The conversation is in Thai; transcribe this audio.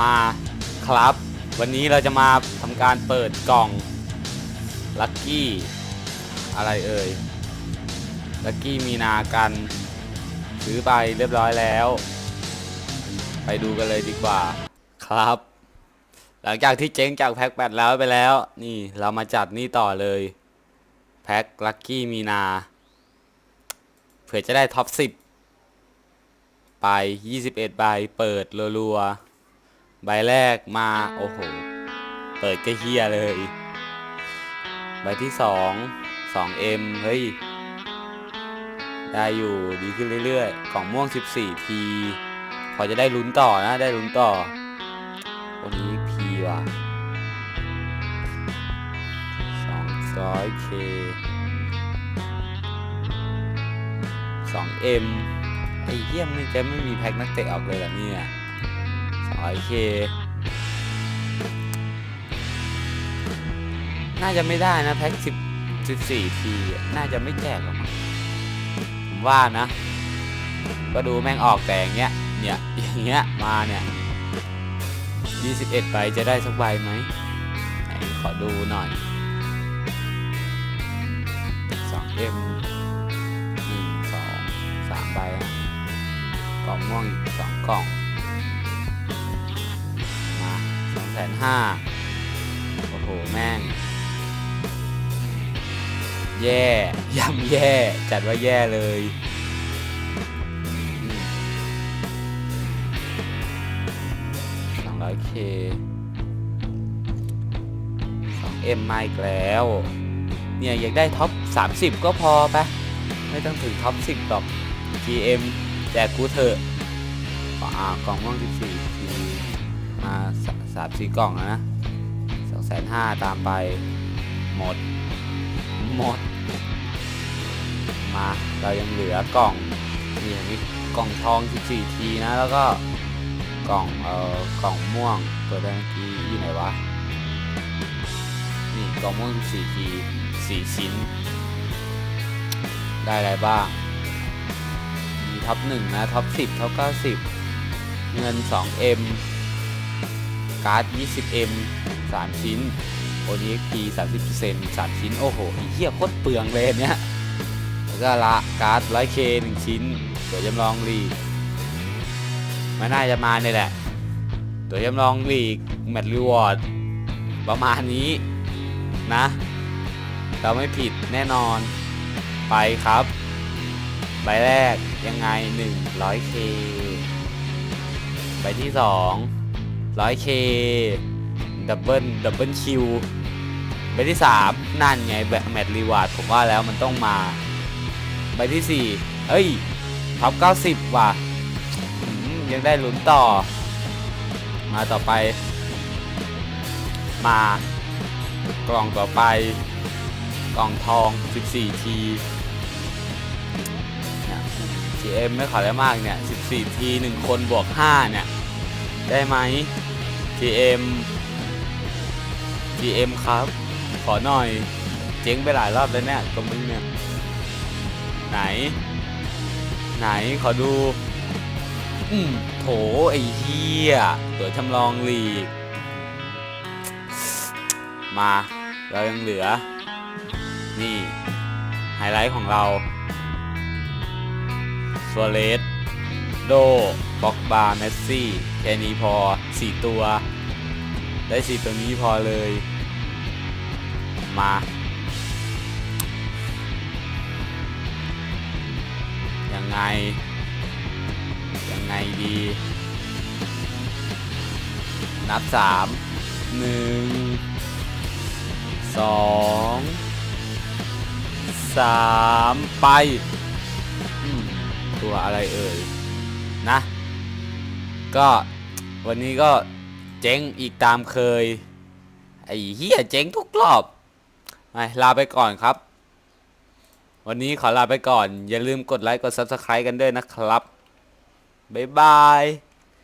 มาครับ วันนี้เราจะมาทำการเปิดกล่องลัคกี้อะไรเอ่ยลัคกี้มีนากันซื้อไปเรียบร้อยแล้ว ไปดูกันเลยดีกว่าครับ หลังจากที่เจ๊งจากแพ็คแปดแล้วไปแล้ว นี่เรามาจัดนี่ต่อเลย แพ็คลัคกี้มีนา เผื่อจะได้ท็อป 10 ไป 21ใบเปิดรัวๆ ใบแรกมา โอ้โห เปิดก็เฮียเลย ใบที่2 2M เอ็มเฮ้ย ได้อยู่ดีขึ้นเรื่อยๆกล่องม่วง 14 ที พอจะได้ลุ้นต่อนะ ได้ลุ้นต่อ วันนี้พีว่ะ 200k 2m ไอ้เหี้ยมันจะไม่มีแพ็คนักเตะออกเลยเหรอเนี่ย 200k น่าจะไม่ได้นะแพ็ค10 14ที น่าจะไม่แจกหรอกผมว่านะ ก็ดูแม่งออกแต่อย่างเงี้ย เนี่ย อย่างเงี้ย มาเนี่ย21ใบจะได้สักใบไหมไหนขอดูหน่อย 2M หนึ่งสองสามใบนะกล่องม่วงอีกสองกล่อง แสนห้าโอ้โห แม่ง แย่ย่ำแย่ จัดว่าแย่เลยสองร้อยเคสองเอ็มมาอีกแล้ว เนี่ย อยากได้ท็อป 30 ก็พอปะไม่ต้องถึงท็อป 10หรอก GM แจกกูเถอะอ่ากล่องม่วง14ที มาสามสี่กล่องนะสองแสนห้าตามไป หมด หมด มาเรายังเหลือกล่องนี่มีกล่องทอง 14 ทีนะ แล้วก็กล่องเอ่อกล่องม่วงตัวแรกเมื่อกี้อยู่ไหนวะ นี่กล่องม่วง 14 ทีสี่ชิ้น ได้อะไรบ้าง มีท็อป1นะ ท็อป 10 ท็อป 90 เงิน 2M การ์ด 20M 3 ชิ้น ONXP 30% 3 ชิ้น โอ้โหอ้เหี้ยโคตรเปลืองเลยเนี้ยแล้วก็ละการ์ด 100K 1 ชิ้น ตัวจำลองลีกไม่น่าจะมาเนี่ยแหละ ตัวจำลองลีกแมตต์รีวอร์ดประมาณนี้นะ เราไม่ผิดแน่นอนไปครับใบแรกยังไง 100k ใบที่ 2 100k ดับเบิลดับเบิลคิวใบที่ 3 นั่นไงแบบแมตรีวาร์ดผมว่าแล้วมันต้องมาใบที่ 4 เฮ้ยท็อป90 ว่ะยังได้ลุ้นต่อ มาต่อไป มากล่องต่อไป กล่องทอง 14 ที GM ไม่ขอได้มากเนี่ย 14 ที 1 คนบวก 5 เนี่ย ได้ไหม GM GM ครับ ขอหน่อย เจ๊งไปหลายรอบแล้วเนี่ยกับมึงเนี่ย ไหน ไหนขอดู อืมโถ ไอ้เหี้ยตัวจำลองลีก มา เรายังเหลือ นี่ ไฮไลท์ของเราซัวเรส โดบ็อกบา เมสซี่ แค่นี้พอ 4 ตัว ได้ 4 ตัวนี้พอเลย มา ยังไง ยังไงดี นับ 3 1สองสามไปตัวอะไรเอ่ย นะ ก็วันนี้ก็เจ๊งอีกตามเคย ไอ้เหี้ยเจ๊งทุกรอบไปลาไปก่อนครับ วันนี้ขอลาไปก่อน อย่าลืมกดไลค์กด Subscribe กันด้วยนะครับ บ๊ายบาย